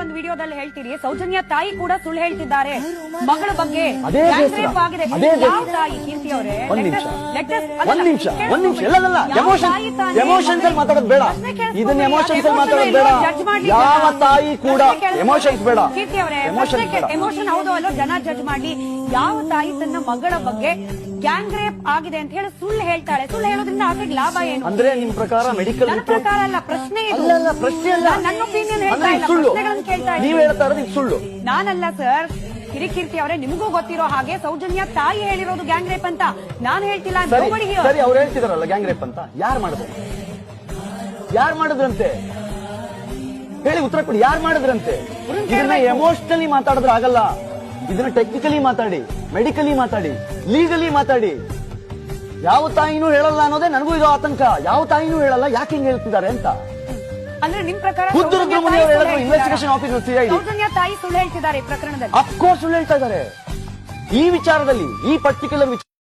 ಒಂದು ವಿಡಿಯೋದಲ್ಲಿ ಹೇಳ್ತೀರಿ. ಸೌಜನ್ಯ ತಾಯಿ ಕೂಡ ಸುಳ್ಳು ಹೇಳ್ತಿದ್ದಾರೆ. ಮಗಳ ಬಗ್ಗೆ rape ಆಗಿದೆ? ಯಾವ ತಾಯಿ ಕೀರ್ತಿ ಅವರೇ? ಒಂದ್ ನಿಮಿಷ. us- let us- ಒಂದ್ ಅಲ್ಲ, ನಿಮಿಷ ಒಂದ್ ನಿಮಿಷ. ಎಲ್ಲದಲ್ಲ ಎಮೋಷನ್ ಎಮೋಷನ್ಸ್ ಅಲ್ಲಿ ಮಾತಾಡೋದು ಬೇಡ. ಪ್ರಶ್ನೆ ಕೇಳಿಸ್ಕೊಬೇಡಿ. ಇದನ್ನ ಎಮೋಷನ್ಸ್ ಅಲ್ಲಿ ಮಾತಾಡೋದು ಬೇಡ. ಯಾವ ತಾಯಿ ಕೂಡ ಪ್ರಶ್ನೆ ಕೇಳಿಸ್ಕೊಬೇಡಿ. ಎಮೋಷನ್ಸ್ ಬೇಡ. ಕೀರ್ತಿ ಅವರೇ ಎಮೋಷನ್ಸ್ ಬೇಡ. ಎಮೋಷನ್ ಹೌದು ಅಲ್ಲೋ? ಜನ ಜಡ್ಜ್ ಮಾಡ್ಲಿ. ಯಾವ ತಾಯಿ ತನ್ನ ಮಗಳ ಬಗ್ಗೆ ಗ್ಯಾಂಗ್ ರೇಪ್ ಆಗಿದೆ ಅಂತ ಹೇಳಿ ಸುಳ್ಳು ಹೇಳ್ತಾಳೆ. ಸುಳ್ಳು ಹೇಳೋದ್ರಿಂದ ಆಕೆಗೆ ಲಾಭ ಏನು? ಅಂದ್ರೆ ನಿಮ್ ಪ್ರಕಾರ ಮೆಡಿಕಲ್ ನನ್ನ ಪ್ರಕಾರ ಅಲ್ಲ ಪ್ರಶ್ನೆ ಇದು. ಅಲ್ಲ ಅಲ್ಲ ಪ್ರಶ್ನೆ ಅಲ್ಲ. ನಾನ್ ನನ್ನ ಒಪಿನಿಯನ್ ಹೇಳ್ತಾ ಅಂದ್ರೆ ಇಲ್ಲ. ಸುಳ್ಳು. ಪ್ರಶ್ನೆಗಳನ್ನ ಕೇಳ್ತಾ ನೀವ್ ಹೇಳ್ತಾ ಇರೋದು ಇದು ಸುಳ್ಳು. ನಾನಲ್ಲ ಸರ್ ಕಿರಿಕಿರ್ತಿ ಅವರೇ ನಿಮಗೂ ಗೊತ್ತಿರೋ ಹಾಗೆ ಸೌಜನ್ಯ ತಾಯಿ ಹೇಳಿರೋದು ಗ್ಯಾಂಗ್ ರೇಪ್ ಅಂತ. ನಾನು ಹೇಳ್ತಿಲ್ಲ ಸರಿ nobody here. ಸರಿ ಅವ್ರು ಹೇಳ್ತಿದಾರಲ್ಲ ಗ್ಯಾಂಗ್ ರೇಪ್ ಅಂತ. ಯಾರು ಮಾಡಿದ್ರು? ಯಾರು ಮಾಡಿದ್ರಂತೆ? ಹೇಳಿ ಉತ್ತರ ಕೊಡಿ ಯಾರು ಮಾಡಿದ್ರಂತೆ? ಇದನ್ನ ಎಮೋಷನಲಿ ಮಾತಾಡಿದ್ರೆ ಆಗಲ್ಲ. ಇದನ್ನ ಟೆಕ್ನಿಕಲಿ ಮಾತಾಡಿ ಮೆಡಿಕಲಿ ಮಾತಾಡಿ ಲೀಗಲಿ ಮಾತಾಡಿ. ಯಾವ ತಾಯಿನೂ ಹೇಳಲ್ಲ ಅನ್ನೋದೇ ನನಗೂ ಇದು ಆತಂಕ. ಯಾವ ತಾಯಿನೂ ಹೇಳಲ್ಲ ಯಾಕೆ ಹಿಂಗ್ ಹೇಳ್ತಿದ್ದಾರೆ ಅಂತ. ಅಂದ್ರೆ ನಿಮ್ ಪ್ರಕಾರ ರುದ್ರಮುನಿ ತಾಯಿ ಅವರು ಹೇಳಿದ್ರು? ಇನ್ವೆಸ್ಟಿಗೇಷನ್ ಆಫೀಸರ್ ಸಿಐಡಿ ಸೌಜನ್ಯ ತಾಯಿ ಸುಳ್ಳು ಹೇಳ್ತಿದ್ದಾರೆ ಈ ಪ್ರಕರಣದಲ್ಲಿ. ಅಫ್ಕೋರ್ಸ್ ಸುಳ್ಳು ಹೇಳ್ತಾ ಇದ್ದಾರೆ. ಈ ವಿಚಾರದಲ್ಲಿ ಈ ಪರ್ಟಿಕ್ಯುಲರ್ ವಿಚಾರ